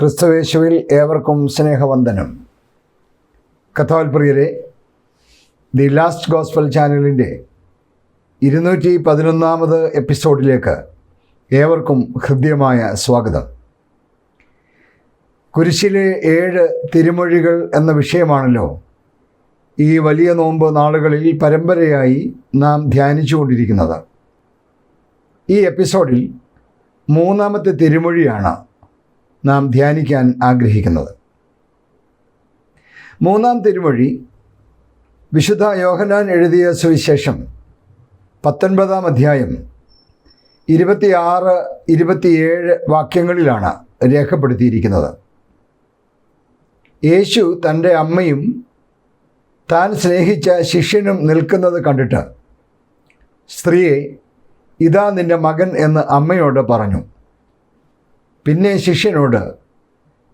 ക്രിസ്തുവേശുവിൽ ഏവർക്കും സ്നേഹവന്ദനം. കഥോൽപ്രിയരെ ദി ലാസ്റ്റ് ഗോസ്പൽ ചാനലിന്റെ ഇരുന്നൂറ്റി പതിനൊന്നാമത് എപ്പിസോഡിലേക്ക് ഏവർക്കും ഹൃദ്യമായ സ്വാഗതം. കുരിശിലെ ഏഴ് തിരുമൊഴികൾ എന്ന വിഷയമാണല്ലോ ഈ വലിയ നോമ്പ് നാളുകളിൽ പരമ്പരയായി നാം ധ്യാനിച്ചുകൊണ്ടിരിക്കുന്നത്. ഈ എപ്പിസോഡിൽ മൂന്നാമത്തെ തിരുമൊഴിയാണ് നാം ധ്യാനിക്കാൻ ആഗ്രഹിക്കുന്നത്. മൂന്നാം തിരുമൊഴി വിശുദ്ധ യോഹനാൻ എഴുതിയ സുവിശേഷം പത്തൊൻപതാം അധ്യായം ഇരുപത്തിയാറ് ഇരുപത്തിയേഴ് വാക്യങ്ങളിലാണ് രേഖപ്പെടുത്തിയിരിക്കുന്നത്. യേശു തന്റെ അമ്മയും താൻ സ്നേഹിച്ച ശിഷ്യനും നിൽക്കുന്നത് കണ്ടിട്ട് സ്ത്രീയെ ഇതാ നിന്റെ മകൻ എന്ന് അമ്മയോട് പറഞ്ഞു. പിന്നെ ശിഷ്യനോട്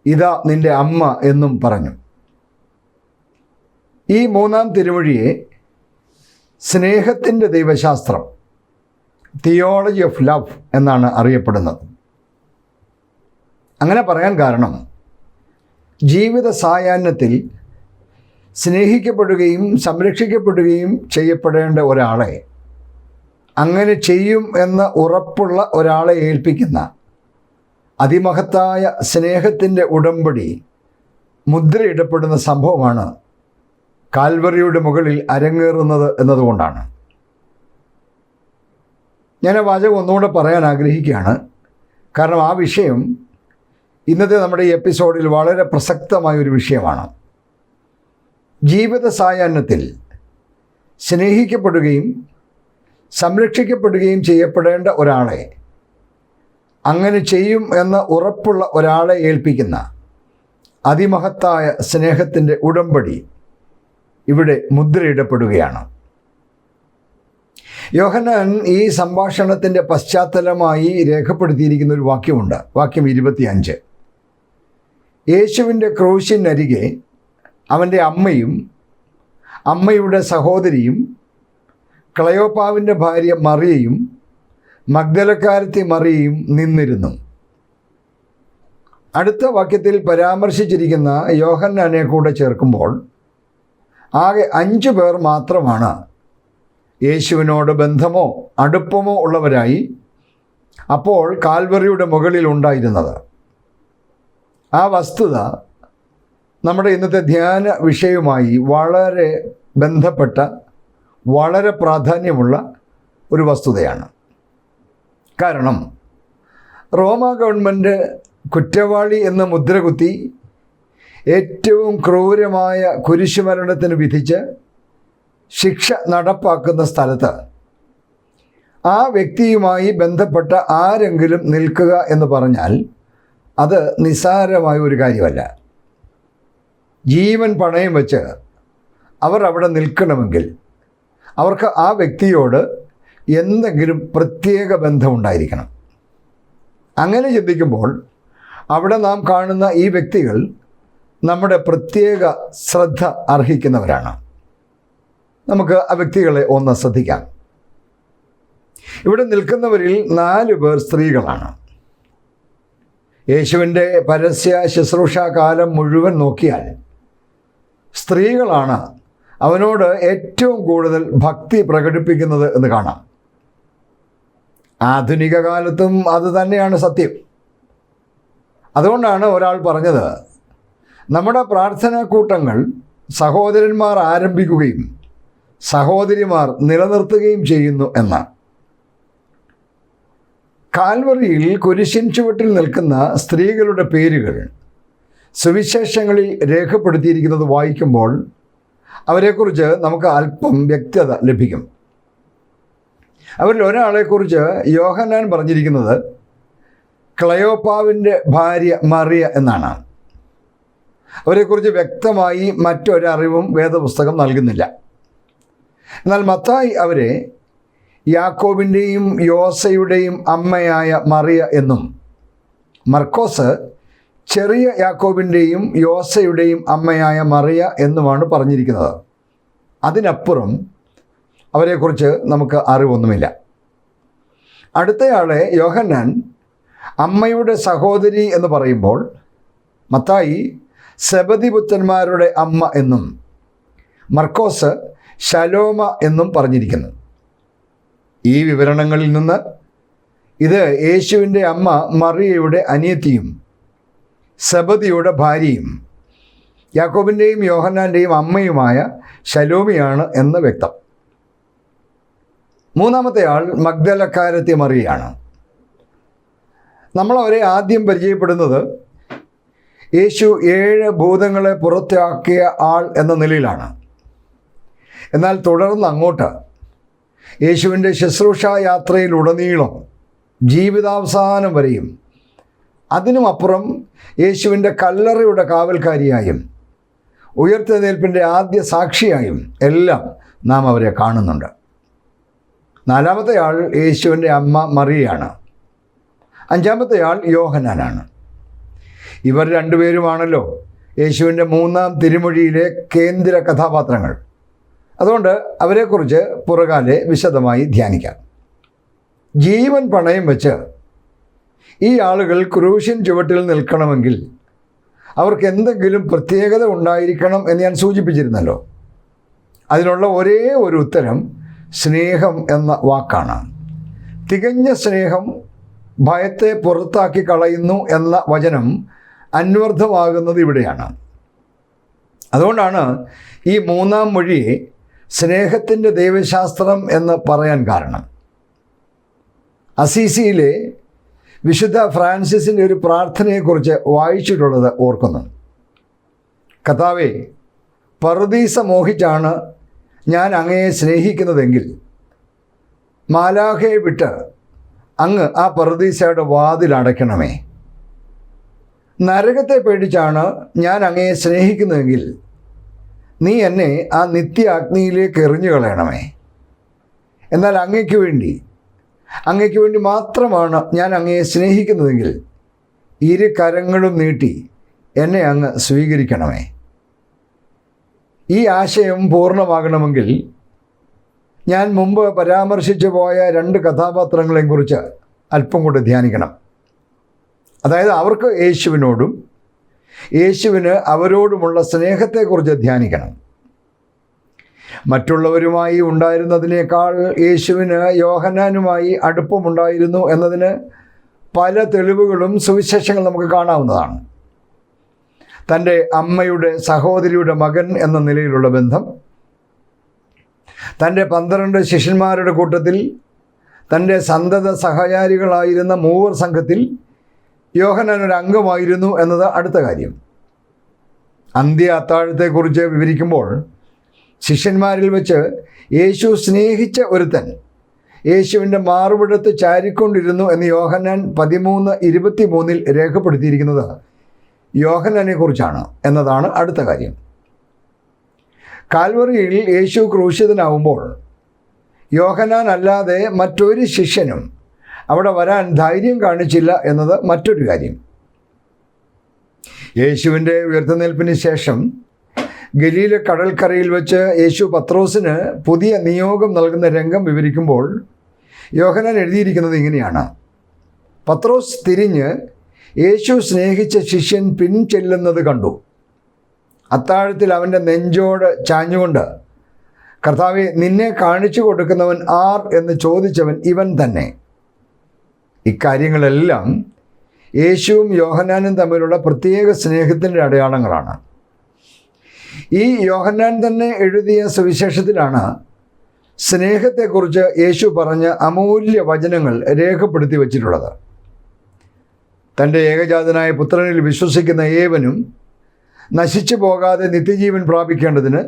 ഇതാ നിന്റെ അമ്മ എന്നും പറഞ്ഞു. ഈ മൂന്നാം തിരുമൊഴിയെ സ്നേഹത്തിന്റെ ദൈവശാസ്ത്രം തിയോളജി ഓഫ് ലവ് എന്നാണ് അറിയപ്പെടുന്നത്. അങ്ങനെ പറയാൻ കാരണം ജീവിത സായാഹ്നത്തിൽ സ്നേഹിക്കപ്പെടുകയും സംരക്ഷിക്കപ്പെടുകയും ചെയ്യപ്പെടേണ്ട ഒരാളെ അങ്ങനെ ചെയ്യും എന്ന് ഉറപ്പുള്ള ഒരാളെ ഏൽപ്പിക്കുന്ന അതിമഹത്തായ സ്നേഹത്തിന്റെ ഉടമ്പടി മുദ്രയിടപ്പെടുന്ന സംഭവമാണ് കാൽവറിയുടെ മുകളിൽ അരങ്ങേറുന്നത് എന്നതുകൊണ്ടാണ്. ഞാൻ ആ വാചകം ഒന്നുകൂടെ പറയാൻ ആഗ്രഹിക്കുകയാണ്. കാരണം ആ വിഷയം ഇന്നത്തെ നമ്മുടെ ഈ എപ്പിസോഡിൽ വളരെ പ്രസക്തമായ ഒരു വിഷയമാണ്. ജീവിത സായാഹ്നത്തിൽ സ്നേഹിക്കപ്പെടുകയും സംരക്ഷിക്കപ്പെടുകയും ചെയ്യപ്പെടേണ്ട ഒരാളെ അങ്ങനെ ചെയ്യും എന്ന് ഉറപ്പുള്ള ഒരാളെ ഏൽപ്പിക്കുന്ന അതിമഹത്തായ സ്നേഹത്തിന്റെ ഉടമ്പടി ഇവിടെ മുദ്രയിടപ്പെടുകയാണ്. യോഹന്നാൻ ഈ സംഭാഷണത്തിന്റെ പശ്ചാത്തലമായി രേഖപ്പെടുത്തിയിരിക്കുന്ന ഒരു വാക്യമുണ്ട്. വാക്യം ഇരുപത്തിയഞ്ച്. യേശുവിന്റെ ക്രൂശിനരികെ അവന്റെ അമ്മയും അമ്മയുടെ സഹോദരിയും ക്ലയോപ്പാവിന്റെ ഭാര്യ മറിയയും മഗ്ദലക്കാരത്തി മറിയും നിന്നിരുന്നു. അടുത്ത വാക്യത്തിൽ പരാമർശിച്ചിരിക്കുന്ന യോഹന്നാനെ കൂടെ ചേർക്കുമ്പോൾ ആകെ അഞ്ചു പേർ മാത്രമാണ്. യേശുവിനോട് ബന്ധമോ അടുപ്പമോ ഉള്ളവരായി അപ്പോൾ കാൽവറിയുടെ മുകളിൽ ഉണ്ടായിരുന്നത്. ആ വസ്തുത നമ്മുടെ ഇന്നത്തെ ധ്യാന വിഷയവുമായി വളരെ ബന്ധപ്പെട്ട വളരെ പ്രാധാന്യമുള്ള ഒരു വസ്തുതയാണ്. കാരണം റോമ ഗവൺമെന്റ് കുറ്റവാളി എന്ന മുദ്ര കുത്തി ഏറ്റവും ക്രൂരമായ കുരിശുമരണത്തിന് വിധിച്ച് ശിക്ഷ നടപ്പാക്കുന്ന സ്ഥലത്ത് ആ വ്യക്തിയുമായി ബന്ധപ്പെട്ട ആരെങ്കിലും നിൽക്കുക എന്ന് പറഞ്ഞാൽ അത് നിസ്സാരമായ ഒരു കാര്യമല്ല. ജീവൻ പണയം വെച്ച് അവർ അവിടെ നിൽക്കണമെങ്കിൽ അവർക്ക് ആ വ്യക്തിയോട് എന്തെങ്കിലും പ്രത്യേക ബന്ധമുണ്ടായിരിക്കണം. അങ്ങനെ ചിന്തിക്കുമ്പോൾ അവിടെ നാം കാണുന്ന ഈ വ്യക്തികൾ നമ്മുടെ പ്രത്യേക ശ്രദ്ധ അർഹിക്കുന്നവരാണ്. നമുക്ക് ആ വ്യക്തികളെ ഒന്ന് ശ്രദ്ധിക്കാം. ഇവിടെ നിൽക്കുന്നവരിൽ നാല് പേർ സ്ത്രീകളാണ്. യേശുവിന്റെ പരസ്യ ശുശ്രൂഷാ കാലം മുഴുവൻ നോക്കിയാൽ സ്ത്രീകളാണ് അവനോട് ഏറ്റവും കൂടുതൽ ഭക്തി പ്രകടിപ്പിക്കുന്നത് എന്ന് കാണാം. ആധുനിക കാലത്തും അത് തന്നെയാണ് സത്യം. അതുകൊണ്ടാണ് ഒരാൾ പറഞ്ഞത് നമ്മുടെ പ്രാർത്ഥനാ കൂട്ടങ്ങൾ സഹോദരന്മാർ ആരംഭിക്കുകയും സഹോദരിമാർ നിലനിർത്തുകയും ചെയ്യുന്നു എന്നാണ്. കാൽവറിയിൽ കുരിശിൻ ചുവട്ടിൽ നിൽക്കുന്ന സ്ത്രീകളുടെ പേരുകൾ സുവിശേഷങ്ങളിൽ രേഖപ്പെടുത്തിയിരിക്കുന്നത് വായിക്കുമ്പോൾ അവരെക്കുറിച്ച് നമുക്ക് അല്പം വ്യക്തത ലഭിക്കും. അവരിൽ ഒരാളെക്കുറിച്ച് യോഹന്നാൻ പറഞ്ഞിരിക്കുന്നത് ക്ലയോപ്പാവിന്റെ ഭാര്യ മറിയ എന്നാണ്. അവരെക്കുറിച്ച് വ്യക്തമായി മറ്റൊരറിവും വേദപുസ്തകം നൽകുന്നില്ല. എന്നാൽ മത്തായി അവരെ യാക്കോബിന്റെയും യോസയുടെയും അമ്മയായ മറിയ എന്നും മർക്കോസ് ചെറിയ യാക്കോബിന്റെയും യോസയുടെയും അമ്മയായ മറിയ എന്നുമാണ് പറഞ്ഞിരിക്കുന്നത്. അതിനപ്പുറം അവരെക്കുറിച്ച് നമുക്ക് അറിവൊന്നുമില്ല. അടുത്തയാളെ യോഹന്നാൻ അമ്മയുടെ സഹോദരി എന്ന് പറയുമ്പോൾ മത്തായി സെബദിപുത്രന്മാരുടെ അമ്മ എന്നും മർക്കോസ് ശലോമ എന്നും പറഞ്ഞിരിക്കുന്നു. ഈ വിവരണങ്ങളിൽ നിന്ന് ഇത് യേശുവിന്റെ അമ്മ മറിയയുടെ അനിയത്തിയും സബദിയുടെ ഭാര്യയും യാക്കോബിന്റെയും യോഹന്നാന്റെയും അമ്മയുമായ ശലോമിയാണ് എന്ന് വ്യക്തം. മൂന്നാമത്തെ ആൾ മഗ്ദലക്കാരത്തി മറിയാണ് നമ്മൾ അവരെ ആദ്യം പരിചയപ്പെടുന്നത് യേശു ഏഴ് ഭൂതങ്ങളെ പുറത്താക്കിയ ആൾ എന്ന നിലയിലാണ്. എന്നാൽ തുടർന്ന് അങ്ങോട്ട് യേശുവിന്റെ ശുശ്രൂഷ യാത്രയിലുടനീളം ജീവിതാവസാനം വരെയും അതിനുമപ്പുറം യേശുവിന്റെ കല്ലറയുടെ കാവൽക്കാരിയായും ഉയർത്തെഴുന്നേൽപ്പിന്റെ ആദ്യ സാക്ഷിയായും എല്ലാം നാം അവരെ കാണുന്നുണ്ട്. നാലാമത്തെ ആൾ യേശുവിന്റെ അമ്മ മറിയാണ് അഞ്ചാമത്തെ ആൾ യോഹനാനാണ് ഇവർ രണ്ടുപേരുമാണല്ലോ യേശുവിന്റെ മൂന്നാം തിരുമൊഴിയിലെ കേന്ദ്ര കഥാപാത്രങ്ങൾ. അതുകൊണ്ട് അവരെക്കുറിച്ച് പുറകാലെ വിശദമായി ധ്യാനിക്കാം. ജീവൻ പണയം വെച്ച് ഈ ആളുകൾ ക്രൂശിൻ ചുവട്ടിൽ നിൽക്കണമെങ്കിൽ അവർക്ക് എന്തെങ്കിലും പ്രത്യേകത ഉണ്ടായിരിക്കണം എന്ന് ഞാൻ സൂചിപ്പിച്ചിരുന്നല്ലോ. അതിനുള്ള ഒരേ ഒരു ഉത്തരം സ്നേഹം എന്ന വാക്കാണ്. തികഞ്ഞ സ്നേഹം ഭയത്തെ പുറത്താക്കി കളയുന്നു എന്ന വചനം അന്വർത്ഥമാകുന്നത് ഇവിടെയാണ്. അതുകൊണ്ടാണ് ഈ മൂന്നാം മൊഴി സ്നേഹത്തിന്റെ ദൈവശാസ്ത്രം എന്ന് പറയാൻ കാരണം. അസീസിയിലെ വിശുദ്ധ ഫ്രാൻസിസിന്റെ ഒരു പ്രാർത്ഥനയെക്കുറിച്ച് വായിച്ചിട്ടുള്ളത് ഓർക്കുന്നു. കഥാവെ പറുദീസ മോഹിച്ചാണ് ഞാൻ അങ്ങയെ സ്നേഹിക്കുന്നതെങ്കിൽ മാലാഹയെ വിട്ട് അങ്ങ് ആ പറുദീസയുടെ വാതിലടയ്ക്കണമേ നരകത്തെ പേടിച്ചാണ് ഞാൻ അങ്ങയെ സ്നേഹിക്കുന്നതെങ്കിൽ നീ എന്നെ ആ നിത്യ അഗ്നിയിലേക്ക് എറിഞ്ഞു കളയണമേ എന്നാൽ അങ്ങയ്ക്ക് വേണ്ടി അങ്ങയ്ക്ക് വേണ്ടി മാത്രമാണ് ഞാൻ അങ്ങയെ സ്നേഹിക്കുന്നതെങ്കിൽ ഇരു കരങ്ങളും നീട്ടി എന്നെ അങ്ങ് സ്വീകരിക്കണമേ. ഈ ആശയം പൂർണമാകണമെങ്കിൽ ഞാൻ മുമ്പ് പരാമർശിച്ചു പോയ രണ്ട് കഥാപാത്രങ്ങളെയും കുറിച്ച് അല്പം കൂടെ ധ്യാനിക്കണം. അതായത് അവർക്ക് യേശുവിനോടും യേശുവിന് അവരോടുമുള്ള സ്നേഹത്തെക്കുറിച്ച് ധ്യാനിക്കണം. മറ്റുള്ളവരുമായി ഉണ്ടായിരുന്നതിനേക്കാൾ യേശുവിന് യോഹനാനുമായി അടുപ്പമുണ്ടായിരുന്നു എന്നതിന് പല തെളിവുകളും സുവിശേഷങ്ങൾ നമുക്ക് കാണാവുന്നതാണ്. തന്റെ അമ്മയുടെ സഹോദരിയുടെ മകൻ എന്ന നിലയിലുള്ള ബന്ധം. തന്റെ പന്ത്രണ്ട് ശിഷ്യന്മാരുടെ കൂട്ടത്തിൽ തന്റെ സന്തത സഹചാരികളായിരുന്ന മൂവർ സംഘത്തിൽ യോഹനാൻ ഒരു അംഗമായിരുന്നു എന്നത് അടുത്ത കാര്യം. അന്ത്യ അത്താഴത്തെക്കുറിച്ച് വിവരിക്കുമ്പോൾ ശിഷ്യന്മാരിൽ വെച്ച് യേശു സ്നേഹിച്ച ഒരുത്തൻ യേശുവിന്റെ മാറുപിടത്ത് ചാരിക്കൊണ്ടിരുന്നു എന്ന് യോഹന്നാൻ പതിമൂന്ന് ഇരുപത്തി മൂന്നിൽ രേഖപ്പെടുത്തിയിരിക്കുന്നത് യോഹന്നാനെ കുറിച്ചാണ് എന്നതാണ് അടുത്ത കാര്യം. കാൽവറിയിൽ യേശു ക്രൂശിതനാവുമ്പോൾ യോഹനാൻ അല്ലാതെ മറ്റൊരു ശിഷ്യനും അവിടെ വരാൻ ധൈര്യം കാണിച്ചില്ല എന്നത് മറ്റൊരു കാര്യം. യേശുവിന്റെ ഉയർത്തുനിൽപ്പിന് ശേഷം ഗലീല കടൽക്കരയിൽ വെച്ച് യേശു പത്രോസിന് പുതിയ നിയോഗം നൽകുന്ന രംഗം വിവരിക്കുമ്പോൾ യോഹനാൻ എഴുതിയിരിക്കുന്നത് ഇങ്ങനെയാണ്. പത്രോസ് തിരിഞ്ഞ് യേശു സ്നേഹിച്ച ശിഷ്യൻ പിൻചെല്ലുന്നത് കണ്ടു. അത്താഴത്തിൽ അവന്റെ നെഞ്ചോട് ചാഞ്ഞുകൊണ്ട് കർത്താവെ നിന്നെ കാണിച്ചു കൊടുക്കുന്നവൻ ആർ എന്ന് ചോദിച്ചവൻ ഇവൻ തന്നെ. ഇക്കാര്യങ്ങളെല്ലാം യേശുവും യോഹന്നാനും തമ്മിലുള്ള പ്രത്യേക സ്നേഹത്തിന്റെ അടയാളങ്ങളാണ്. ഈ യോഹന്നാൻ തന്നെ എഴുതിയ സുവിശേഷത്തിലാണ് സ്നേഹത്തെക്കുറിച്ച് യേശു പറഞ്ഞ അമൂല്യ വചനങ്ങൾ രേഖപ്പെടുത്തി വച്ചിട്ടുള്ളത്. തന്റെ ഏകജാതനായ പുത്രനിൽ വിശ്വസിക്കുന്ന ഏവനും നശിച്ചു പോകാതെ നിത്യജീവൻ പ്രാപിക്കേണ്ടതിന്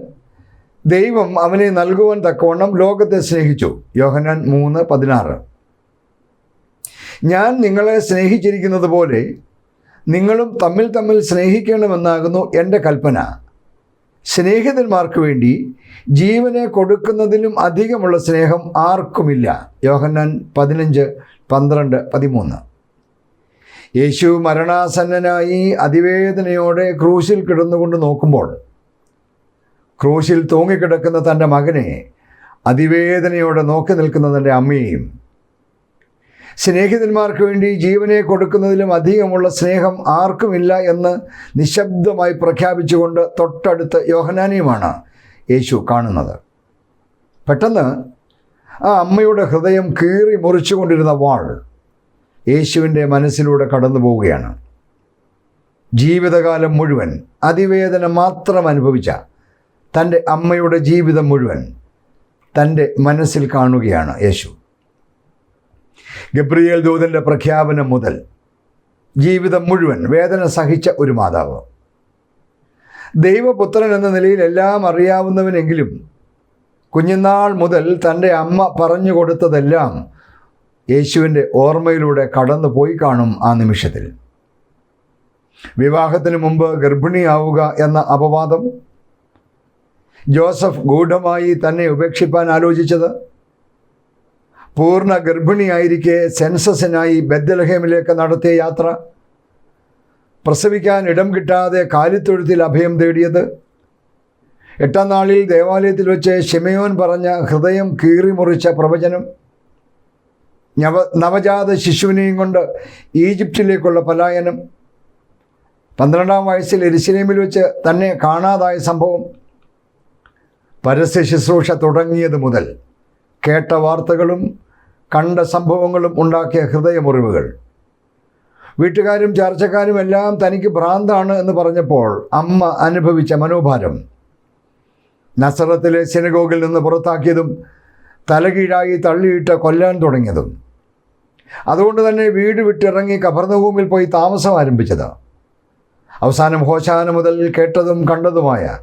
ദൈവം അവനെ നൽകുവാൻ തക്കവണ്ണം ലോകത്തെ സ്നേഹിച്ചു. യോഹനാൻ മൂന്ന് പതിനാറ്. ഞാൻ നിങ്ങളെ സ്നേഹിച്ചിരിക്കുന്നത് പോലെ നിങ്ങളും തമ്മിൽ തമ്മിൽ സ്നേഹിക്കണമെന്നാകുന്നു എന്റെ കൽപ്പന. സ്നേഹിതന്മാർക്ക് വേണ്ടി ജീവനെ കൊടുക്കുന്നതിലും അധികമുള്ള സ്നേഹം ആർക്കുമില്ല. യോഹന്നാൻ പതിനഞ്ച് പന്ത്രണ്ട് പതിമൂന്ന്. യേശു മരണാസന്നനായി അതിവേദനയോടെ ക്രൂശിൽ കിടന്നുകൊണ്ട് നോക്കുമ്പോൾ ക്രൂശിൽ തൂങ്ങിക്കിടക്കുന്ന തന്റെ മകനെ അതിവേദനയോടെ നോക്കി നിൽക്കുന്ന തന്റെ അമ്മയെയും സ്നേഹിതന്മാർക്ക് വേണ്ടി ജീവനെ കൊടുക്കുന്നതിലും അധികമുള്ള സ്നേഹം ആർക്കുമില്ല എന്ന് നിശബ്ദമായി പ്രഖ്യാപിച്ചുകൊണ്ട് തൊട്ടടുത്ത് യോഹനാനിയുമാണ് യേശു കാണുന്നത്. പെട്ടെന്ന് ആ അമ്മയുടെ ഹൃദയം കീറി മുറിച്ചുകൊണ്ടിരുന്ന വാൾ യേശുവിന്റെ മനസ്സിലൂടെ കടന്നു പോവുകയാണ്. ജീവിതകാലം മുഴുവൻ അതിവേദന മാത്രം അനുഭവിച്ച തന്റെ അമ്മയുടെ ജീവിതം മുഴുവൻ തന്റെ മനസ്സിൽ കാണുകയാണ് യേശു. ഗബ്രിയേൽ ദൂതന്റെ പ്രഖ്യാപനം മുതൽ ജീവിതം മുഴുവൻ വേദന സഹിച്ച ഒരു മാതാവ്. ദൈവപുത്രൻ എന്ന നിലയിൽ എല്ലാം അറിയാവുന്നവനെങ്കിലും കുഞ്ഞുനാൾ മുതൽ തന്റെ അമ്മ പറഞ്ഞു കൊടുത്തതെല്ലാം യേശുവിന്റെ ഓർമ്മയിലൂടെ കടന്നു പോയി കാണും ആ നിമിഷത്തിൽ. വിവാഹത്തിന് മുമ്പ് ഗർഭിണിയാവുക എന്ന അപവാദം? ജോസഫ് ഗൂഢമായി തന്നെ ഉപേക്ഷിപ്പാൻ ആലോചിച്ചത്? പൂർണ ഗർഭിണിയായിരിക്കെ സെൻസസിനായി ബദ്ദലഹേമിലേക്ക് നടത്തിയ യാത്ര? പ്രസവിക്കാൻ ഇടം കിട്ടാതെ കാലിത്തൊഴുത്തിൽ അഭയം തേടിയത്? എട്ടാം നാളിൽ ദേവാലയത്തിൽ വെച്ച് ഷിമയോൻ പറഞ്ഞ ഹൃദയം കീറിമുറിച്ച പ്രവചനം? നവ നവജാത ശിശുവിനെയും കൊണ്ട് ഈജിപ്തിലേക്കുള്ള പലായനം. പന്ത്രണ്ടാം വയസ്സിൽ എരിശിലേമിൽ വെച്ച് തന്നെ കാണാതായ സംഭവം പരസ്യ ശുശ്രൂഷ തുടങ്ങിയത് മുതൽ കേട്ട വാർത്തകളും കണ്ട സംഭവങ്ങളും ഉണ്ടാക്കിയ ഹൃദയമുറിവുകൾ. വീട്ടുകാരും ചർച്ചക്കാരും എല്ലാം തനിക്ക് ഭ്രാന്താണ് എന്ന് പറഞ്ഞപ്പോൾ അമ്മ അനുഭവിച്ച മനോഭാരം. നസറത്തിലെ സിനഗോഗിൽ നിന്ന് പുറത്താക്കിയതും തലകീഴായി തള്ളിയിട്ട് കൊല്ലാൻ തുടങ്ങിയതും. അതുകൊണ്ട് തന്നെ വീട് വിട്ടിറങ്ങി കബർന്നഭൂമിൽ പോയി താമസം ആരംഭിച്ചത്. അവസാനം ഹോശാന മുതൽ കേട്ടതും കണ്ടതുമായ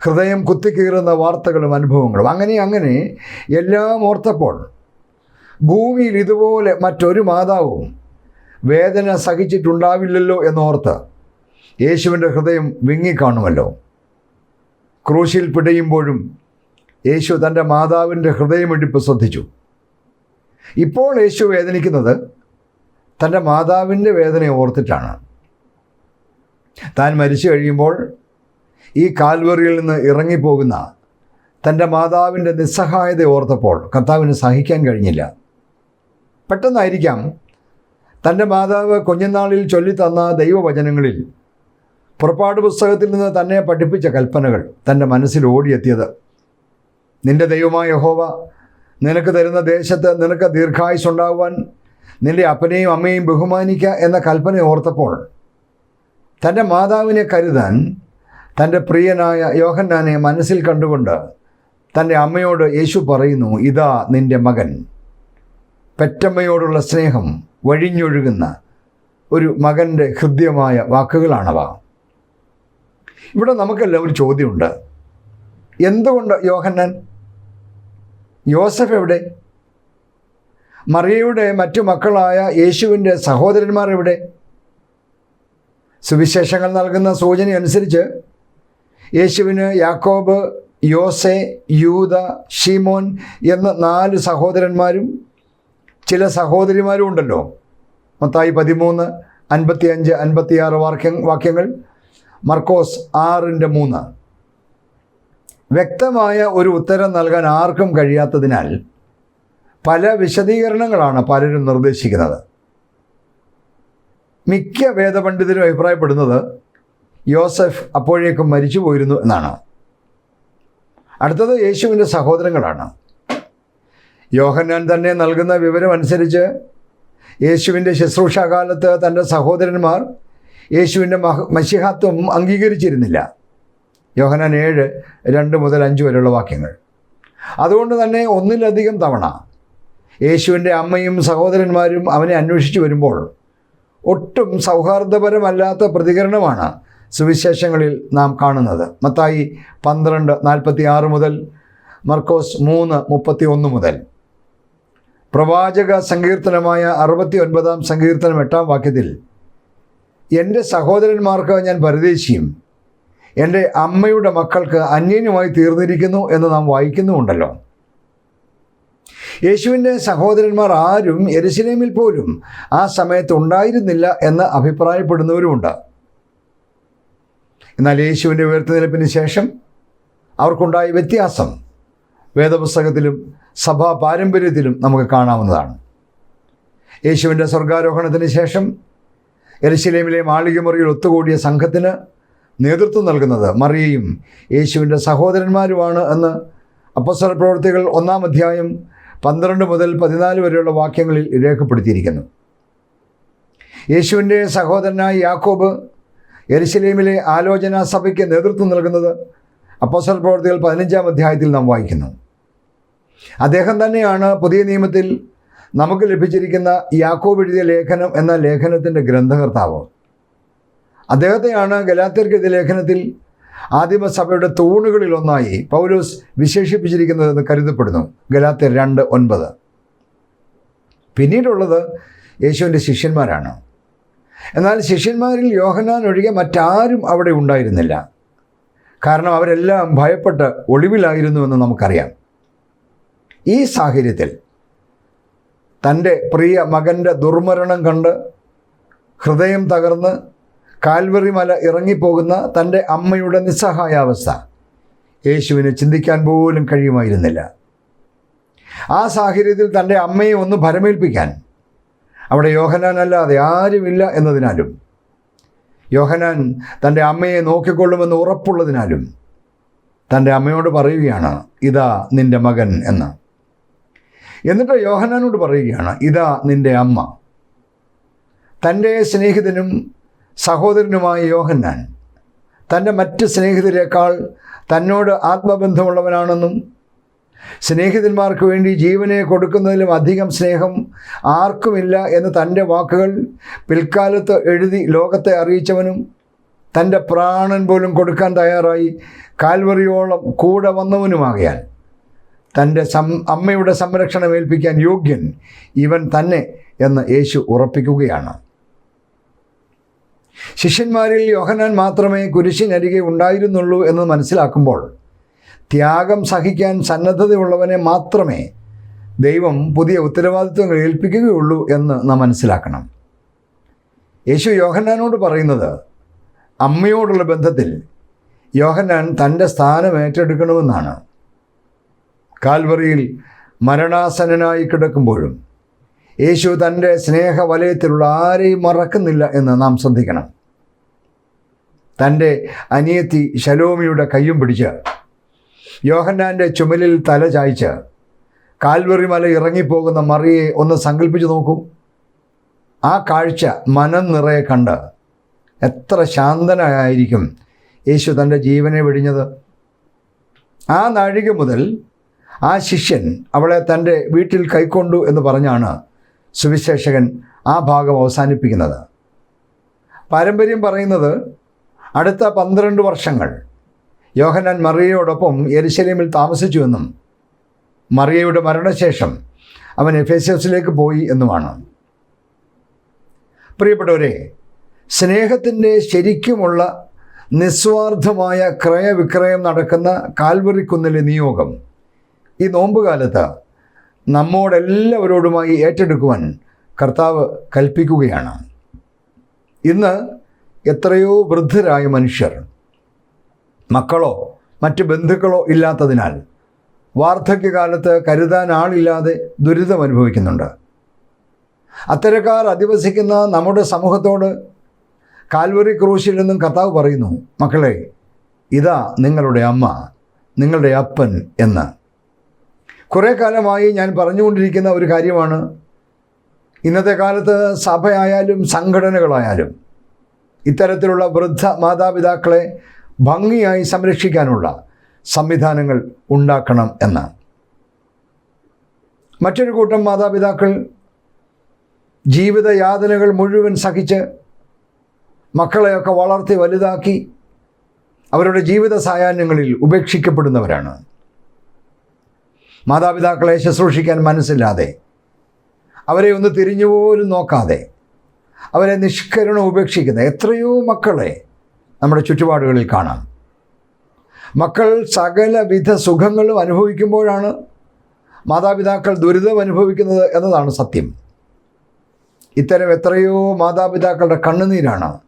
ഹൃദയം കുത്തിക്കീറുന്ന വാർത്തകളും അനുഭവങ്ങളും. അങ്ങനെ അങ്ങനെ എല്ലാം ഓർത്തപ്പോൾ ഭൂമിയിൽ ഇതുപോലെ മറ്റൊരു മാതാവും വേദന സഹിച്ചിട്ടുണ്ടാവില്ലല്ലോ എന്നോർത്ത് യേശുവിന്റെ ഹൃദയം വിങ്ങിക്കാണുമല്ലോ. ക്രൂശിൽ പിടയുമ്പോഴും യേശു തന്റെ മാതാവിന്റെ ഹൃദയമിടിപ്പ് ശ്രദ്ധിച്ചു. ഇപ്പോൾ യേശു വേദനിക്കുന്നത് തന്റെ മാതാവിന്റെ വേദന ഓർത്തിട്ടാണ്. താൻ മരിച്ചു കഴിയുമ്പോൾ ഈ കാൽവറിയിൽ നിന്ന് ഇറങ്ങിപ്പോകുന്ന തന്റെ മാതാവിന്റെ നിസ്സഹായത ഓർത്തപ്പോൾ കർത്താവിന് സഹിക്കാൻ കഴിഞ്ഞില്ല. പെട്ടെന്നായിരിക്കാം തന്റെ മാതാവ് കുഞ്ഞുനാളിൽ ചൊല്ലിത്തന്ന ദൈവവചനങ്ങളിൽ പുറപ്പാട് പുസ്തകത്തിൽ നിന്ന് തന്നെ പഠിപ്പിച്ച കൽപ്പനകൾ തന്റെ മനസ്സിൽ ഓടിയെത്തിയത്. നിന്റെ ദൈവമായ യഹോവ നിനക്ക് തരുന്ന ദേശത്ത് നിനക്ക് ദീർഘായുസുണ്ടാകുവാൻ നിന്റെ അപ്പനെയും അമ്മയെയും ബഹുമാനിക്കുക എന്ന കൽപ്പന ഓർത്തപ്പോൾ തന്റെ മാതാവിനെ കരുതാൻ തന്റെ പ്രിയനായ യോഹന്നാനെ മനസ്സിൽ കണ്ടുകൊണ്ട് തന്റെ അമ്മയോട് യേശു പറയുന്നു ഇതാ നിന്റെ മകൻ. പെറ്റമ്മയോടുള്ള സ്നേഹം വഴിഞ്ഞൊഴുകുന്ന ഒരു മകന്റെ ഹൃദ്യമായ വാക്കുകളാണവ. ഇവിടെ നമുക്കെല്ലാം ഒരു ചോദ്യമുണ്ട്. എന്തുകൊണ്ട് യോഹന്നാൻ യോസഫ് എവിടെ? മറിയയുടെ മറ്റു മക്കളായ യേശുവിന്റെ സഹോദരന്മാർ എവിടെ? സുവിശേഷങ്ങൾ നൽകുന്ന സൂചന അനുസരിച്ച് യേശുവിന് യാക്കോബ് യോസെ യൂത ഷീമോൻ എന്ന നാല് സഹോദരന്മാരും ചില സഹോദരിമാരും ഉണ്ടല്ലോ. മത്തായി പതിമൂന്ന് അൻപത്തി അഞ്ച് അൻപത്തിയാറ് വാക്യ വാക്യങ്ങൾ മർക്കോസ് ആറിന്റെ മൂന്ന്. വ്യക്തമായ ഒരു ഉത്തരം നൽകാൻ ആർക്കും കഴിയാത്തതിനാൽ പല വിശദീകരണങ്ങളാണ് പലരും നിർദ്ദേശിക്കുന്നത്. മിക്ക വേദപണ്ഡിതരും അഭിപ്രായപ്പെടുന്നത് യോസഫ് അപ്പോഴേക്കും മരിച്ചു പോയിരുന്നു എന്നാണ്. അടുത്തത് യേശുവിന്റെ സഹോദരങ്ങളാണ്. യോഹന്നാൻ തന്നെ നൽകുന്ന വിവരമനുസരിച്ച് യേശുവിന്റെ ശുശ്രൂഷാകാലത്ത് തന്റെ സഹോദരന്മാർ യേശുവിന്റെ മഹ മഷിഹാത്വം അംഗീകരിച്ചിരുന്നില്ല. യോഹനാൻ ഏഴ് രണ്ട് മുതൽ അഞ്ച് വരെയുള്ള വാക്യങ്ങൾ. അതുകൊണ്ട് തന്നെ ഒന്നിലധികം തവണ യേശുവിന്റെ അമ്മയും സഹോദരന്മാരും അവനെ അന്വേഷിച്ചു വരുമ്പോൾ ഒട്ടും സൗഹാർദ്ദപരമല്ലാത്ത പ്രതികരണമാണ് സുവിശേഷങ്ങളിൽ നാം കാണുന്നത്. മത്തായി പന്ത്രണ്ട് നാൽപ്പത്തി ആറ് മുതൽ മർക്കോസ് മൂന്ന് മുപ്പത്തി ഒന്ന് മുതൽ. പ്രവാചക സങ്കീർത്തനമായ അറുപത്തി ഒൻപതാം സങ്കീർത്തനം എട്ടാം വാക്യത്തിൽ എന്റെ സഹോദരന്മാർക്ക് ഞാൻ പരദേശിയും എന്റെ അമ്മയുടെ മക്കൾക്ക് അന്യനുമായി തീർന്നിരിക്കുന്നു എന്ന് നാം വായിക്കുന്നുമുണ്ടല്ലോ. യേശുവിന്റെ സഹോദരന്മാർ ആരും എരുസലേമിൽ പോലും ആ സമയത്ത് ഉണ്ടായിരുന്നില്ല എന്ന് അഭിപ്രായപ്പെടുന്നവരുമുണ്ട്. എന്നാൽ യേശുവിന്റെ ഉയർത്തുനിലപ്പിന് ശേഷം അവർക്കുണ്ടായ വ്യത്യാസം വേദപുസ്തകത്തിലും സഭാ പാരമ്പര്യത്തിലും നമുക്ക് കാണാവുന്നതാണ്. യേശുവിന്റെ സ്വർഗാരോഹണത്തിന് ശേഷം എരുശലേമിലെ മാളികമുറിയിൽ ഒത്തുകൂടിയ സംഘത്തിന് നേതൃത്വം നൽകുന്നത്. മറിയയും യേശുവിന്റെ സഹോദരന്മാരുമാണ് എന്ന് അപ്പസ്വര പ്രവൃത്തികൾ ഒന്നാം അധ്യായം പന്ത്രണ്ട് മുതൽ പതിനാല് വരെയുള്ള വാക്യങ്ങളിൽ രേഖപ്പെടുത്തിയിരിക്കുന്നു. യേശുവിന്റെ സഹോദരനായ യാക്കോബ് എരിശലീമിലെ ആലോചനാ സഭയ്ക്ക് നേതൃത്വം നൽകുന്നത് അപ്പസ്വര പ്രവർത്തികൾ പതിനഞ്ചാം അധ്യായത്തിൽ നാം വായിക്കുന്നു. അദ്ദേഹം തന്നെയാണ് പുതിയ നിയമത്തിൽ നമുക്ക് ലഭിച്ചിരിക്കുന്ന യാക്കോബ് എഴുതിയ ലേഖനം എന്ന ലേഖനത്തിന്റെ ഗ്രന്ഥകർത്താവ്. അദ്ദേഹത്തെയാണ് ഗലാത്യർക്കെഴുതിയ ലേഖനത്തിൽ ആദിമസഭയുടെ തൂണുകളിൽ ഒന്നായി പൗലോസ് വിശേഷിപ്പിച്ചിരിക്കുന്നതെന്ന് കരുതപ്പെടുന്നു. ഗലാത്യർ രണ്ട് ഒൻപത്. പിന്നീടുള്ളത് യേശുവിന്റെ ശിഷ്യന്മാരാണ്. എന്നാൽ ശിഷ്യന്മാരിൽ യോഹനാൻ ഒഴികെ മറ്റാരും അവിടെ ഉണ്ടായിരുന്നില്ല. കാരണം അവരെല്ലാം ഭയപ്പെട്ട് ഒളിവിലായിരുന്നുവെന്ന് നമുക്കറിയാം. ഈ സാഹചര്യത്തിൽ തന്റെ പ്രിയ മകന്റെ ദുർമരണം കണ്ട് ഹൃദയം തകർന്ന് കാൽവറി മല ഇറങ്ങിപ്പോകുന്ന തന്റെ അമ്മയുടെ നിസ്സഹായാവസ്ഥ യേശുവിന് ചിന്തിക്കാൻ പോലും കഴിയുമായിരുന്നില്ല. ആ സാഹചര്യത്തിൽ തന്റെ അമ്മയെ ഒന്ന് ഭരമേൽപ്പിക്കാൻ അവിടെ യോഹനാൻ അല്ലാതെ ആരുമില്ല എന്നതിനാലും യോഹനാൻ തന്റെ അമ്മയെ നോക്കിക്കൊള്ളുമെന്ന് ഉറപ്പുള്ളതിനാലും തന്റെ അമ്മയോട് പറയുകയാണ് ഇതാ നിന്റെ മകൻ എന്ന്. എന്നിട്ട് യോഹനാനോട് പറയുകയാണ് ഇതാ നിന്റെ അമ്മ. തന്റെ സ്നേഹിതനും സഹോദരനുമായ യോഹന്നാൻ തന്റെ മറ്റ് സ്നേഹിതരേക്കാൾ തന്നോട് ആത്മബന്ധമുള്ളവനാണെന്നും സ്നേഹിതന്മാർക്ക് വേണ്ടി ജീവനെ കൊടുക്കുന്നതിലും അധികം സ്നേഹം ആർക്കുമില്ല എന്ന് തന്റെ വാക്കുകൾ പിൽക്കാലത്ത് എഴുതി ലോകത്തെ അറിയിച്ചവനും തന്റെ പ്രാണൻ പോലും കൊടുക്കാൻ തയ്യാറായി കാൽവറിയോളം കൂടെ വന്നവനുമാകയാൽ തന്റെ സം അമ്മയുടെ സംരക്ഷണം ഏൽപ്പിക്കാൻ യോഗ്യൻ ഇവൻ തന്നെ എന്ന് യേശു ഉറപ്പിക്കുകയാണ്. ശിഷ്യന്മാരിൽ യോഹനാൻ മാത്രമേ കുരിശിനരികെ ഉണ്ടായിരുന്നുള്ളൂ എന്ന് മനസ്സിലാക്കുമ്പോൾ ത്യാഗം സഹിക്കാൻ സന്നദ്ധതയുള്ളവനെ മാത്രമേ ദൈവം പുതിയ ഉത്തരവാദിത്വങ്ങൾ ഏൽപ്പിക്കുകയുള്ളൂ എന്ന് നാം മനസ്സിലാക്കണം. യേശു യോഹന്നാനോട് പറയുന്നത് അമ്മയോടുള്ള ബന്ധത്തിൽ യോഹന്നാൻ തന്റെ സ്ഥാനം ഏറ്റെടുക്കണമെന്നാണ്. കാൽവറിയിൽ മരണാസനനായി കിടക്കുമ്പോഴും യേശു തന്റെ സ്നേഹവലയത്തിലുള്ള ആരെയും മറക്കുന്നില്ല എന്ന് നാം ശ്രദ്ധിക്കണം. തന്റെ അനിയത്തി ശലോമിയുടെ കയ്യും പിടിച്ച് യോഹന്നാന്റെ ചുമലിൽ തല ചായ്ച്ച് കാൽവറി മല ഇറങ്ങിപ്പോകുന്ന മറിയെ ഒന്ന് സങ്കല്പിച്ച് നോക്കൂ. ആ കാഴ്ച മനം നിറയെ കണ്ട് എത്ര ശാന്തനായിരിക്കും യേശു തന്റെ ജീവനെ വെടിഞ്ഞത്. ആ നാഴിക മുതൽ ആ ശിഷ്യൻ അവളെ തന്റെ വീട്ടിൽ കൈക്കൊണ്ടു എന്ന് പറഞ്ഞാണ് സുവിശേഷകൻ ആ ഭാഗം അവസാനിപ്പിക്കുന്നത്. പാരമ്പര്യം പറയുന്നത് അടുത്ത പന്ത്രണ്ട് വർഷങ്ങൾ യോഹനാൻ മറിയയോടൊപ്പം യരിശലീമിൽ താമസിച്ചുവെന്നും മറിയയുടെ മരണശേഷം അവൻ എഫേസ്യസിലേക്ക് പോയി എന്നുമാണ്. പ്രിയപ്പെട്ടവരെ സ്നേഹത്തിന്റെ ശരിക്കുമുള്ള നിസ്വാർത്ഥമായ ക്രയവിക്രയം നടക്കുന്ന കാൽവറിക്കുന്നിലെ നിയോഗം ഈ നോമ്പുകാലത്ത് നമ്മോടെല്ലാവരോടുമായി ഏറ്റെടുക്കുവാൻ കർത്താവ് കൽപ്പിക്കുകയാണ്. ഇന്ന് എത്രയോ വൃദ്ധരായ മനുഷ്യർ മക്കളോ മറ്റ് ബന്ധുക്കളോ ഇല്ലാത്തതിനാൽ വാർദ്ധക്യകാലത്ത് കരുതാൻ ആളില്ലാതെ ദുരിതം അനുഭവിക്കുന്നുണ്ട്. അത്തരക്കാർ അധിവസിക്കുന്ന നമ്മുടെ സമൂഹത്തോട് കാൽവറി ക്രൂശിൽ നിന്നും കർത്താവ് പറയുന്നു മക്കളെ ഇതാ നിങ്ങളുടെ അമ്മ നിങ്ങളുടെ അപ്പൻ എന്ന്. കുറേ കാലമായി ഞാൻ പറഞ്ഞുകൊണ്ടിരിക്കുന്ന ഒരു കാര്യമാണ്. ഇന്നത്തെ കാലത്ത് സഭയായാലും സംഘടനകളായാലും ഇത്തരത്തിലുള്ള വൃദ്ധ മാതാപിതാക്കളെ ഭംഗിയായി സംരക്ഷിക്കാനുള്ള സംവിധാനങ്ങൾ ഉണ്ടാക്കണം എന്ന്. മറ്റൊരു കൂട്ടം മാതാപിതാക്കൾ ജീവിതയാതനകൾ മുഴുവൻ സഹിച്ച് മക്കളെയൊക്കെ വളർത്തി വലുതാക്കി അവരുടെ ജീവിത സായാഹ്നങ്ങളിൽ ഉപേക്ഷിക്കപ്പെടുന്നവരാണ്. മാതാപിതാക്കളെ ശുശ്രൂഷിക്കാൻ മനസ്സില്ലാതെ അവരെ ഒന്ന് തിരിഞ്ഞുപോലും നോക്കാതെ അവരെ നിഷ്കരണം ഉപേക്ഷിക്കുന്ന എത്രയോ മക്കളെ നമ്മുടെ ചുറ്റുപാടുകളിൽ കാണാം. മക്കൾ സകലവിധ സുഖങ്ങളും അനുഭവിക്കുമ്പോഴാണ് മാതാപിതാക്കൾ ദുരിതം അനുഭവിക്കുന്നത് എന്നതാണ് സത്യം. ഇത്തരം എത്രയോ മാതാപിതാക്കളുടെ കണ്ണുനീരാണ്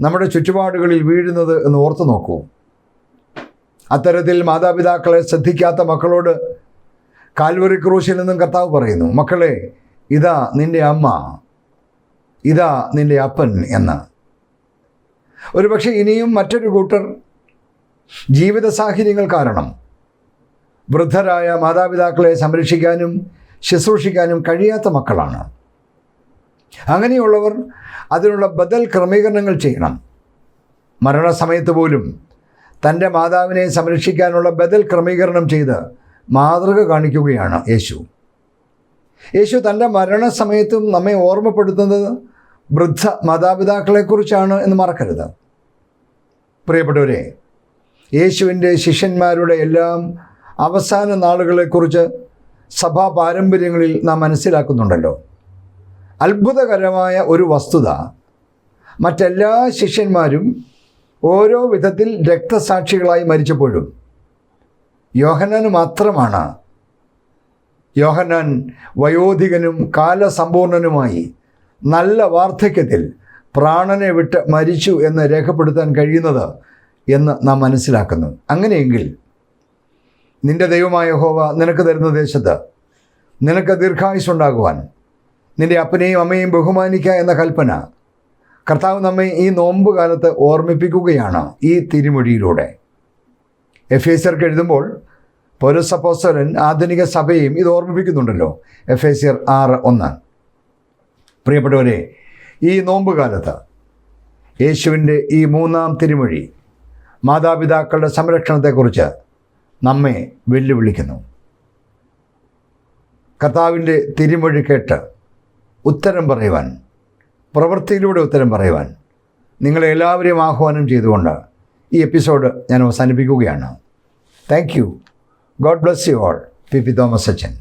നമ്മുടെ ചുറ്റുപാടുകളിൽ വീഴുന്നത് എന്ന് ഓർത്തു നോക്കൂ. അത്തരത്തിൽ മാതാപിതാക്കളെ ശ്രദ്ധിക്കാത്ത മക്കളോട് കാൽവറി ക്രൂശിൽ നിന്നും കർത്താവ് പറയുന്നു മക്കളെ ഇതാ നിന്റെ അമ്മ ഇതാ നിന്റെ അപ്പൻ എന്ന്. ഒരുപക്ഷെ ഇനിയും മറ്റൊരു കൂട്ടർ ജീവിത സാഹചര്യങ്ങൾ കാരണം വൃദ്ധരായ മാതാപിതാക്കളെ സംരക്ഷിക്കാനും ശുശ്രൂഷിക്കാനും കഴിയാത്ത മക്കളാണ്. അങ്ങനെയുള്ളവർ അതിനുള്ള ബദൽ ക്രമീകരണങ്ങൾ ചെയ്യണം. മരണസമയത്ത് പോലും തന്റെ മാതാവിനെ സംരക്ഷിക്കാനുള്ള ബദൽ ക്രമീകരണം ചെയ്ത് മാതൃക കാണിക്കുകയാണ് യേശു. യേശു തന്റെ മരണസമയത്തും നമ്മെ ഓർമ്മപ്പെടുത്തുന്നത് വൃദ്ധ മാതാപിതാക്കളെക്കുറിച്ചാണ് എന്ന് മറക്കരുത്. പ്രിയപ്പെട്ടവരെ യേശുവിന്റെ ശിഷ്യന്മാരുടെ എല്ലാം അവസാന നാളുകളെക്കുറിച്ച് സഭാ പാരമ്പര്യങ്ങളിൽ നാം മനസ്സിലാക്കുന്നുണ്ടല്ലോ. അത്ഭുതകരമായ ഒരു വസ്തുത മറ്റെല്ലാ ശിഷ്യന്മാരും ഓരോ വിധത്തിൽ രക്തസാക്ഷികളായി മരിച്ചപ്പോഴും യോഹന്നാന് മാത്രമാണ്. യോഹനാൻ വയോധികനും കാലസമ്പൂർണനുമായി നല്ല വാർദ്ധക്യത്തിൽ പ്രാണനെ വിട്ട് മരിച്ചു എന്ന് രേഖപ്പെടുത്താൻ കഴിയുന്നത് എന്ന് നാം മനസ്സിലാക്കുന്നു. അങ്ങനെയെങ്കിൽ നിന്റെ ദൈവമായ ഹോവ നിനക്ക് തരുന്ന ദേശത്ത് നിനക്ക് ദീർഘായുസുണ്ടാകുവാൻ നിന്റെ അപ്പനെയും അമ്മയും ബഹുമാനിക്കുക എന്ന കൽപ്പന കർത്താവ് നമ്മെ ഈ നോമ്പ് കാലത്ത് ഓർമ്മിപ്പിക്കുകയാണ് ഈ തിരുമൊഴിയിലൂടെ എഫ് എസർക്ക് എഴുതുമ്പോൾ പൗരസപ്പോസ്തരൻ ആധുനിക സഭയും ഇത് ഓർമ്മിപ്പിക്കുന്നുണ്ടല്ലോ. എഫ് എ സിയർ ആറ് ഒന്ന്. പ്രിയപ്പെട്ടവരെ ഈ നോമ്പ് കാലത്ത് യേശുവിന്റെ ഈ മൂന്നാം തിരുമൊഴി മാതാപിതാക്കളുടെ സംരക്ഷണത്തെക്കുറിച്ച് നമ്മെ വെല്ലുവിളിക്കുന്നു. കർത്താവിന്റെ തിരുമൊഴി കേട്ട് ഉത്തരം പറയുവാൻ പ്രവൃത്തിയിലൂടെ ഉത്തരം പറയുവാൻ നിങ്ങളെ എല്ലാവരെയും ആഹ്വാനം ചെയ്തുകൊണ്ട് ഈ എപ്പിസോഡ് ഞാൻ അവസാനിപ്പിക്കുകയാണ്. Thank you. God bless you all. P.P. Thomas Sachin.